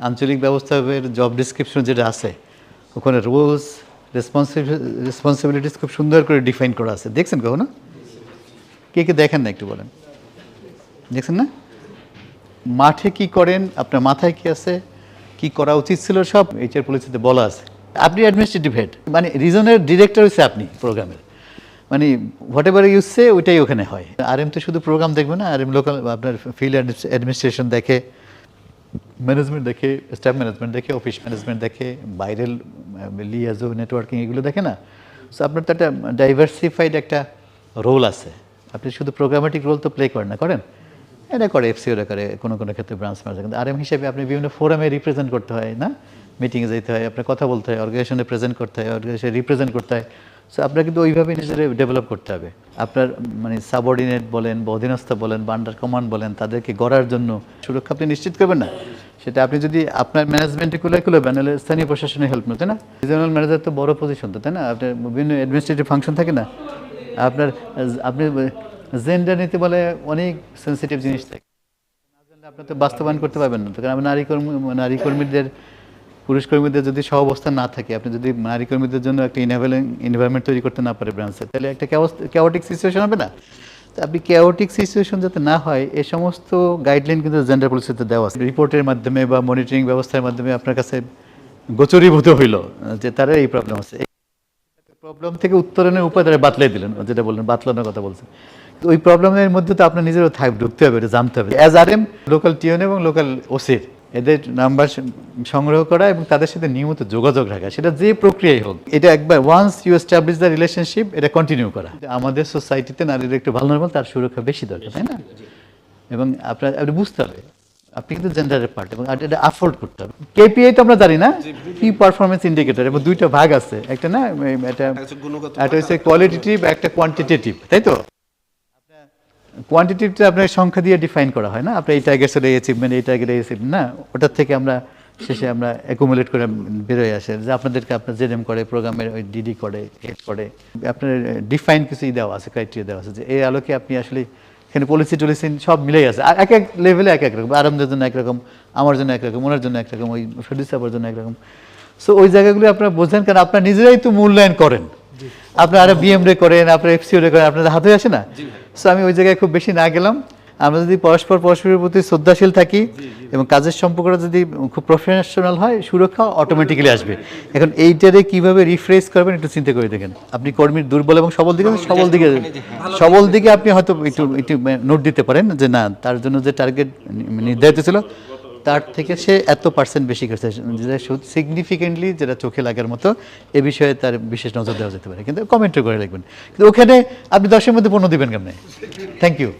আঞ্চলিক ব্যবস্থাপকের job description যেটা আছে, ওখানে রোলস রেসপন্সিবিলিটিস খুব সুন্দর করে ডিফাইন করা আছে। দেখছেন কখনো? কে কে দেখেন না একটু বলেন। দেখছেন না? মাঠে কি করেন, আপনার মাথায় কি আছে, কি করা উচিত ছিল সব এইচআর পলিসিতে বলা আছে। আপনি অ্যাডমিনিস্ট্রেটিভ হেড মানে রিজনের ডিরেক্টর হচ্ছে আপনি প্রোগ্রামের মানে হোয়াট এভার ইউজসে ওইটাই ওখানে হয়। আর এম তো শুধু প্রোগ্রাম দেখবে না আর এম লোকাল আপনার ফিল্ড অ্যাডমিনিস্ট্রেশন দেখে ম্যানেজমেন্ট দেখে স্টাফ ম্যানেজমেন্ট দেখে অফিস ম্যানেজমেন্ট দেখে, বাইরের লিয়াজো নেটওয়ার্কিং এগুলো দেখে না? সো আপনার তো একটা ডাইভার্সিফাইড একটা রোল আছে। আপনি শুধু প্রোগ্রামেটিক রোল তো প্লে করেন না, করেন? এটা করে এফসিওরা করে, কোনো কোনো ক্ষেত্রে ব্রাঞ্চ ম্যানেজার কিন্তু আরএম হিসেবে আপনি বিভিন্ন ফোরামে রিপ্রেজেন্ট করতে হয়, না? মিটিংয়ে যেতে হয়, আপনার কথা বলতে হয় অর্গানাইজেশনে প্রেজেন্ট করতে হয় অর্গানাইজেশনে রিপ্রেজেন্ট করতে হয়। সো আপনার কিন্তু ওইভাবে নিজের ডেভেলপ করতে হবে। আপনার মানে সাবঅর্ডিনেট বলেন বা অধীনস্থ বলেন বা আন্ডার কমান্ড বলেন, তাদেরকে গড়ার জন্য সুরক্ষা আপনি নিশ্চিত করবেন না। সেটা আপনি যদি আপনার ম্যানেজমেন্টে কুলে কুলাবেন নাহলে স্থানীয় প্রশাসনে হেল্প নেই তাই না? রিজনাল ম্যানেজার তো বড় পজিশন তো, তাই না? আপনার বিভিন্ন অ্যাডমিনিস্ট্রেটিভ ফাংশন থাকে না? আপনার, আপনি জেন্ডার নিতে বলে অনেক সেন্সিটিভ জিনিস থাকে। না জানলে আপনি তো বাস্তবায়ন করতে পারবেন না। কারণ নারী কর্মী, নারী কর্মীদের পুরুষ কর্মীদের যদি সহ অবস্থা না থাকে, আপনি যদি নারী কর্মীদের জন্য একটা ইনভেলিং এনভায়রনমেন্ট তৈরি করতে না পারে ব্রাঞ্চে তাহলে একটা ক্যাওটিক সিচুয়েশন হবে না। তো আপনি ক্যাওটিক সিচুয়েশন যাতে না হয় এই সমস্ত গাইডলাইন কিন্তু জেন্ডার পলিসিতে দেওয়া আছে। রিপোর্টের মাধ্যমে বা মনিটরিং ব্যবস্থার মাধ্যমে আপনার কাছে গোচরীভূত হইল, যে তারা এই প্রবলেম আছে। প্রবলেম থেকে উত্তরণের উপায় তারা বাতলাই দিলেন, যেটা বললেন, বাতলানোর কথা বলছেন। ওই প্রবলেমের মধ্যে তো আপনার নিজেরও থাক, ঢুকতে হবে, এটা জানতে হবে। অ্যাজ আর এম লোকাল টিউন এবং লোকাল ওসির এদের নাম্বার সংগ্রহ করা এবং তাদের সাথে নিয়মিত যোগাযোগ রাখা। সেটা যে প্রক্রিয়াই হোক এটা একবার once you establish the relationship এটা কন্টিনিউ করা। আমাদের সোসাইটিতে নারীর একটু ভালো তার সুরক্ষা বেশি দরকার তাই না? এবং আপনার আপনি বুঝতে হবে। আপনি কিন্তু জেন্ডারের পার্ট এবং এটা আফোর্ড করতে হবে। কেপিআই তো আমরা জানি না? কি পারফরমেন্স ইন্ডিকেটর এবং দুইটা ভাগ আছে। একটা না এটা একটা হচ্ছে কোয়ালিটেটিভ একটা কোয়ান্টিটেটিভ তাই তো? কোয়ান্টিটিভটা আপনার সংখ্যা দিয়ে ডিফাইন করা হয় না। আপনার এই টার্গেটসের এই অ্যাচিভমেন্ট এই টার্গেট এই অ্যাচিভমেন্ট না, ওটার থেকে আমরা শেষে আমরা অ্যাকুমুলেট করে বেরোয় আসে। যে আপনাদেরকে আপনার জেডএম করে প্রোগ্রামের ওই ডিডি করে হেড করে। আপনার ডিফাইন কিছু ই দেওয়া আছে ক্রাইটেরিয়া দেওয়া আছে যে এই আলোকে আপনি আসলে এখানে পলিসি টলিসি সব মিলেই আছে। এক এক লেভেলে এক এক রকম, আরামদের জন্য একরকম আমার জন্য একরকম ওনার জন্য একরকম ওই সাহেবের জন্য একরকম সো ওই জায়গাগুলো আপনারা বোঝেন, কারণ আপনারা নিজেরাই তো মূল্যায়ন করেন। আপনারা আরও বিএম রে করেন আপনারা এফসিও রে করেন আপনাদের হাতে আসে না? সো আমি ওই জায়গায় খুব বেশি না গেলাম। আমরা যদি পরস্পর পরস্পরের প্রতি শ্রদ্ধাশীল থাকি এবং কাজের সম্পর্কটা যদি খুব প্রফেশনাল হয় সুরক্ষা অটোমেটিক্যালি আসবে। এখন এইটারে কীভাবে রিফ্রেশ করবেন একটু চিন্তা করে দেখেন। আপনি কর্মীর দুর্বল এবং সবল দিকে সবল দিকে সবল দিকে আপনি হয়তো একটু একটু নোট দিতে পারেন যে না তার জন্য যে টার্গেট নির্ধারিত ছিল তার থেকে সে এত পার্সেন্ট বেশি করছে, যেটা সিগনিফিকেন্টলি যেটা চোখে লাগার মতো, এ বিষয়ে তার বিশেষ নজর দেওয়া যেতে পারে। কিন্তু কমেন্টও করে লিখবেন। কিন্তু ওখানে আপনি দশের মধ্যে পণ্য দিবেন কেমনে? Thank you